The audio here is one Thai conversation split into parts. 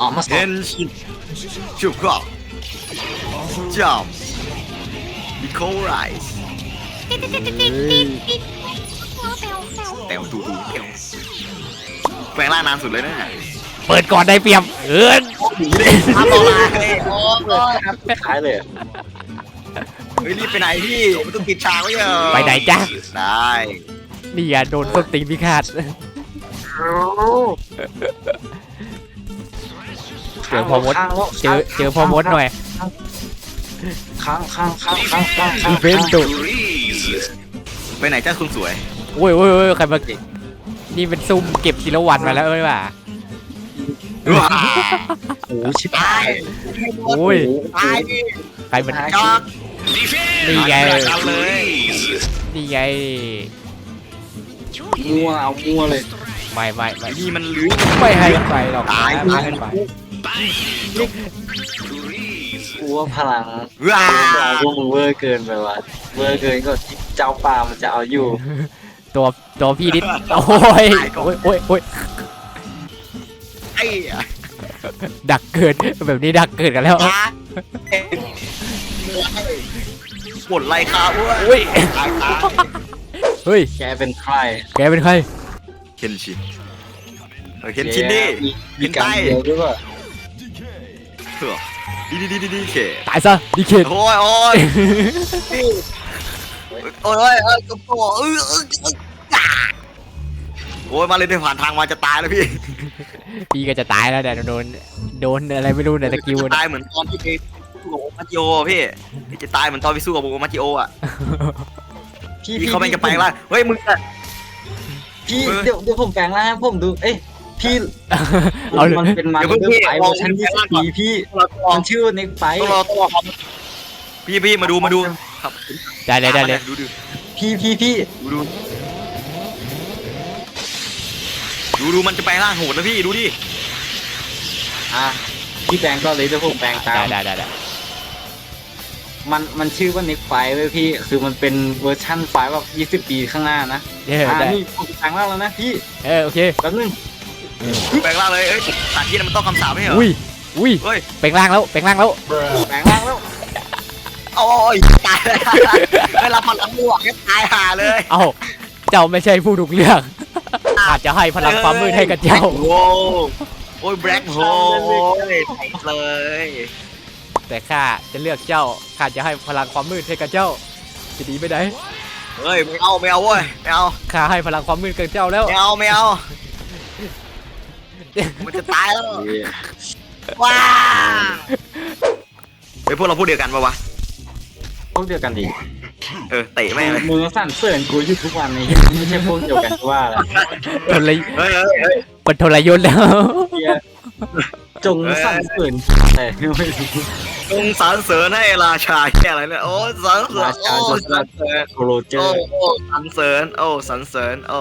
อ๋อมาสเฮนชินชุกก็จัมดิโคไรส์แตวตูตูแตวแปลงร่างนานสุดเลยนะเปิดก่อนได้เปรียบเอินทำอะไรโอ้ยท้ายเลยเฮ้ยรีบไปไหนพี่มันต้องปิดฉากไว้เหรอไปไหนจ๊ะได้นี่อะโดนส้นตีนพิฆาตเจอพ่อมดเจอเจอพ่อมดหน่อยข้างข้างข้างข้างข้างข้างอีเวนต์ดุไปไหนจ้าคุณสวยโอ้ยโอ้ยโอ้ยใครมาเก็บนี่เป็นซุ่มเก็บทีละวันมาแล้วเอ้ยว่ะว้าโอ้ชิบหายโอ้ยตายดิใครมันจอกนี่ไงเอาเลยนี่ไงมัวเอามัวเลยไม่ไม่ไม่นี่มันลื้อไม่ให้ไปหรอกตายไม่ให้ ไปกูว่าพลังว้าเราพวกมึงเวอร์เกินไปว่ะเวอร์เกินก็เจ้าป่ามันจะเอาอยู่ตัวตัวพี่นิดโอ้ยโอ้ยโอ้ยโอ้ยไอ้ดักเกิดแบบนี้ดักเกิดกันแล้วตายปวดไรขาอ้วนอุ้ยตายตายเฮ้ยแกเป็นใคร แกเป็นใครเคนชินเออเคนชินดิมีมีการเดียวด้วยว่ะ เถอะดีดีดีดีดีเคตายซะดิเคทโอ้ยโอ้ยพี่โอ้ยโอ้ยโอ้ยกระโปรงเออเออเอออ่าโอ้ยมาเลยได้ผ่านทางมาจะตายแล้วพี่พี่ก็จะตายแล้วแต่โดนโดนอะไรไม่รู้ในตะกิ้วจะตายเหมือนตอนที่ไปสู้กับโอมาจิโอพี่พี่จะตายเหมือนตอนไปสู้กับโอมาจิโออะพี่พี่เขาไม่จะไปล่างเฮ้ยมึงอะพี่เดี๋ยวเดี๋ยวผมแปลงร่างให้ผมดู เอ้ย พี่เอาเลยมันเป็นมาเดอร์ไฟเวอร์ชันยี่สิบปีพี่ต้องรอมันชื่อเน็กไฟต้องรอต้องรอครับพี่พี่มาดูมาดูครับได้เลยได้เลยดูดูพี่พี่พี่ดูดูดูดูมันจะแปลงร่างโหดนะพี่ดูดิอะพี่แปลงก็เลยเดี๋ยวผมแปลงตาได้มได้ได้ได้มันมันชื่อว่าเน็กไฟเว้ยพี่คือมันเป็นเวอร์ชั่นไฟแบบยี่สิบปีข้างหน้านะเอออ่าได้นี่ผมแปลงร่างแล้วนะพี่เออโอเค แป๊บนึง แปลงร่างเลยเอ้ยสถานที่นั้นมันต้องคำสาปไม่เหรอ อุ้ยอุ้ยเฮ้ย แปลงร่างแล้วแปลงร่างแล้วแปลงร่างแล้วโอ้ยตายแล้วได้รับพลังบวกเนี่ยตายห่าเลยเอ้าเจ้าไม่ใช่ผู้ถูกเลือกอาจจะให้พลังความมืดให้กับเจ้า โอ้โอ้ยแบล็คโฮเลยแต่ข้าจะเลือกเจ้าข้าจะให้พลังความมืดให้กับเจ้า จะดีไม่ได้เฮ้ยไม่เอาไม่เอาเว้ยไม่เอาข้าให้พลังความมืดกับเจ้าแล้วไม่เอาไม่เอา มันจะตายแล้วว้าเฮ้ยพวกเราพูดเดียวกันปะวะ พวกเดียวกันดิเออเตะแม่งเลยมือสั่นเสริญกูอยู่ทุกวันนี้ไม่ใช่พวกเดียวกันที่ว่าอะไรทรยเฮ้ยเฮ้ยเฮ้ยเป็นทรยศแล้วเหี้ยจงสั่นเสริญแต่ไม่รู้จงสรรเสริญให้ราชาแค่อะไรเนี่ยโอ้สรรเสริญโอ้สรรเสริญโคโรเจอโอ้ร์โอ้สรรเสริญโอ้สรรเสริญโอ้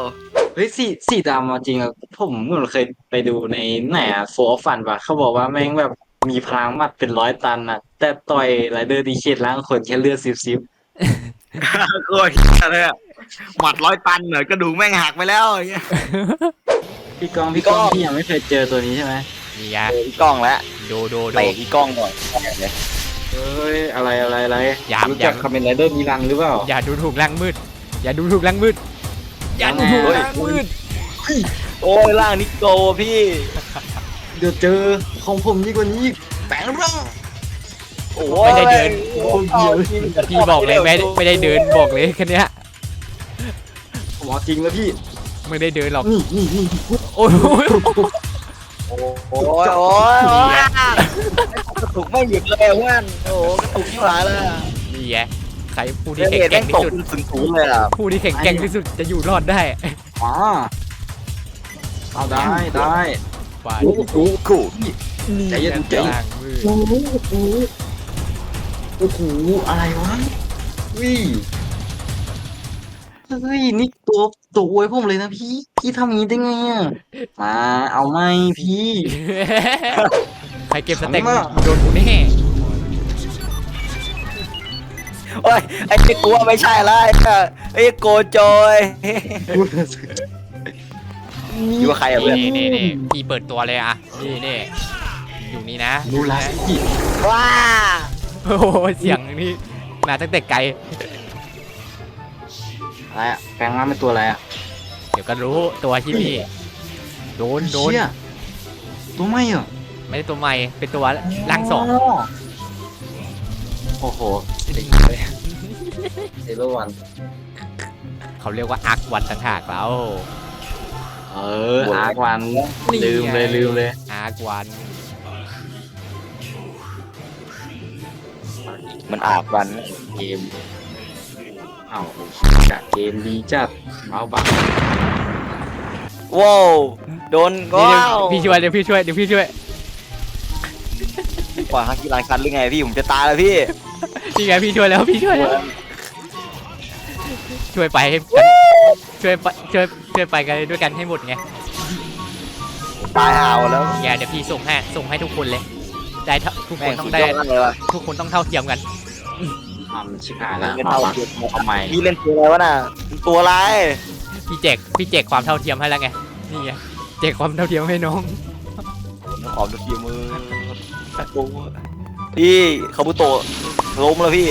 เฮ้ยสีสีดำมาจริงอะผมเหมือนเคยไปดูในไหนอะโฟร์ฟันปะเขาบอกว่าแม่งแบบมีพลังหมัดเป็นร้อยตันอะแต่ต่อยไรเดอร์ดีเคทล้างคนแค่เลือดซิบซิบโอ้ยอะไรอะหมัดร้อยตันเหนือกระดูกแม่งหักไปแล้วอย่างเงี้ยพี่กองพี่กองพี่ยังไม่เคยเจอตัวนี้ใช่ไหมนี่ไงอีกล้องแล้วดูดูดู เตะอีกล้องก่อนเอ้ยอะไรอะไรอะไรอย่ารู้อจัย่ากคาเมนไรเดอร์มีรันหรือเปล่าอย่าดูถูกแรงมืด อย่าดูถูกแรงมืดอ ย่าดูถูกแรงมืดโอ้ยล่างนิโกพี่ เดี๋ยวเจอของผมยิ่งกว่านี้อีกแปลงร่างโอ้ไม่ได้เดินโอ้ยเดียวพี่บอกเลยไม่ได้ไม่ได้เดินบอกเลยแค่เนี้ยผมเอาจริงแล้วพี่ไม่ได้เดินหรอกนี่นี่นี่โอ้ยโอ้ยโอ้ยโอ้ยกระตุกไม่หยุดเลยเพื่อนโอ้กระตุกที่หายเลยนี่ไง ใครผู้ที่เด็แข็งกแกร่แม่งงตที่กสุด ถึงศูนย์เลยอะผู้ที่แข็งแกร่งที่สุดจะอยู่รอดได้อ๋อเอาได้ได้ไปโอ้โหกู นี่ใจเย็นแหละใจเย็นทางมืดโอ้โหโอ้โหโอ้โหอะไรวะวิเฮ้ยนี่ตัวตัวอวยผมเลยนะพี่ พี่ทำอย่างนี้ได้ไงอะมาเอาไหมพี่ ใครเก็บสเต็กขำอะโดนกูแน่ โอ้ยไอ้ที่กูว่าไม่ใช่ละไอ้โกโจยคิดว่าใครอะเพื่อนนี่นี่นี่พี่เปิดตัวเลยอะนี่นี่อยู่นี่นะมูราสกิว้าโอ้โหเสียงนี่มาตั้งแต่ไกลอะไรอะแปลงร่างเป็นตัวอะไรอะเดี๋ยวก็รู้ตัวที่นี่โดนโดนเชี่ยตัวไม่เหรอไม่ได้ตัวใหม่เป็นตัวร่างสองโอ้โห เซโรวันเขาเรียกว่าอาร์ควันต่างหากแล้วเอออาร์ควันลืมเลยลืมเลยอาร์ควัน มันอาบวันเกมอ้าวจัดเกมดีจัดเอาบักว้าวโดนเดี๋ยวว้าวพี่ช่วยเดี๋ยวพี่ช่วยเดี๋ยวพี่ช่วยปล่อยฮักกี้ลายคันหรือไงพี่ผมจะตายแล้วพี่ นี่ไงพี่ช่วยแล้วพี่ช่วยแล้วช่วยไปให้ช่วยไปช่วยช่วยไปกันด้วยกันให้หมดไงตายห่าวแล้วแกเดี๋ยวพี่ส่งให้ส่งให้ทุกคนเลยได้เท่าทุกคแม่นงต้องสุดได้ยอดมากเลยว่ะทุกคนต้องเท่าเทียมกันทำชิบหายแล้วไม่มาเท่าบักเทียมทำไมพี่เล่นตัวอะไรวะน่ะตัวอะไรพี่แจกพี่แจกความเท่าเทียมให้แล้วไงนี่ไงแจกความเท่าเทียมให้น้องออกดูทีมือโอ้ พี่คาบุโตะล้มแล้วพี่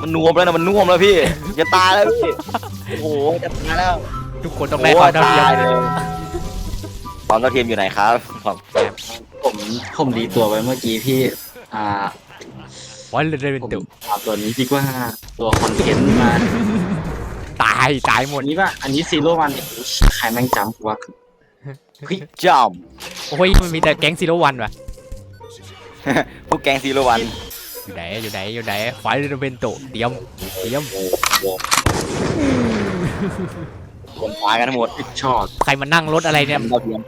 มันนวมแล้วนะมันน่วมแล้วพี่ จะตายแล้วพี่โอ้โหจะตายแล้วทุกคนต้องได้ความเท่าเทียมโอ้ตายเลยความเท่าเทียมอยู่ไหนครับความผมผมดีตัวไปเมื่อกี้พี่อ่าวันเลยเป็นผมตุเอาตัวนี้ดีกว่าตัวคอนเทนต์มาตายตายหมดอันนี้ป่ะอันนี้ซีโร่วันเนี่ยใครแม่งจำกูวะเฮ้ยจอมโอ้ยมันมีแต่แก๊งซีโร่วันว่ะ พวกแกงซีโรวันอยู่ไหนอยู่ไหนอยู่ไหนไฟเลยเป็นตุเตรียมเตรียมโอ้โหคนตายกันทั้งหมดชอบใครมานั่งรถอะไรเนี่ยเท่าเทียม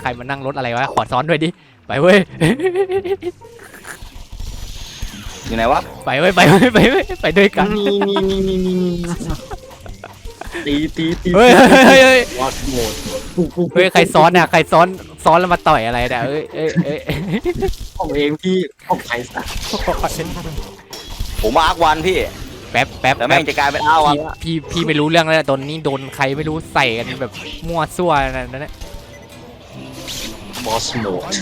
ใครมานั่งรถอะไรวะขอซ้อนด้วยดิไปเว้ยอยู่ไหนวะไปเว้ยไปเว้ยไปเว้ยไปด้วยกันนี่นี่นี่นี่นี่ตีตีตีเฮ้ยเฮ้ยเฮ้ยเฮ้ยวอดโหมดเฮ้ยใครซ้อนอะใครซ้อนซ้อนแล้วมาต่อยอะไรเนี่ยเอ้ยเอ้ยเอ้ย ผมเองพี่ผมใครสักผมมาอาร์ควันพี่ แป๊บแป๊บแต่แม่แป๊บงจะกลายเป็นอ้าววันพี่ละพี่พี่ไม่รู้เรื่องแล้วตอนนี้โดนใครไม่รู้ใส่กันแบบมั่วซั่วนั่นนั่นบอสโหมด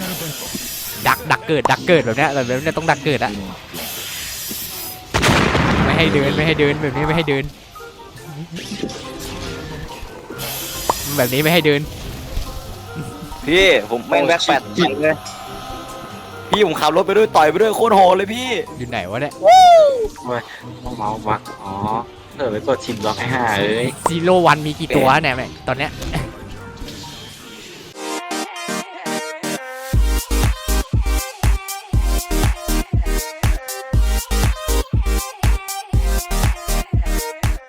ดักดักเกิดดักเกิดแบบเนี้ยแบบเนี้ยต้องดักเกิดอะไม่ให้เดินไม่ให้เดินแบบนี้ไม่ให้เดิน แบบนี้ไม่ให้เดิน พี่ผมแม่งแบ็คแปดจิเลย พี่ผมขับรถไปด้วยต่อยไปด้วยโคตรโหดเลยพี่ อยู่ไหนวะเนี่ยต้องเมาส์บักอ๋อเออไปกดชิมล็อกให้ห่าเอ้ยซีโร่วันมีกี่ตัวเนี่ยแม่งตอนเนี้ย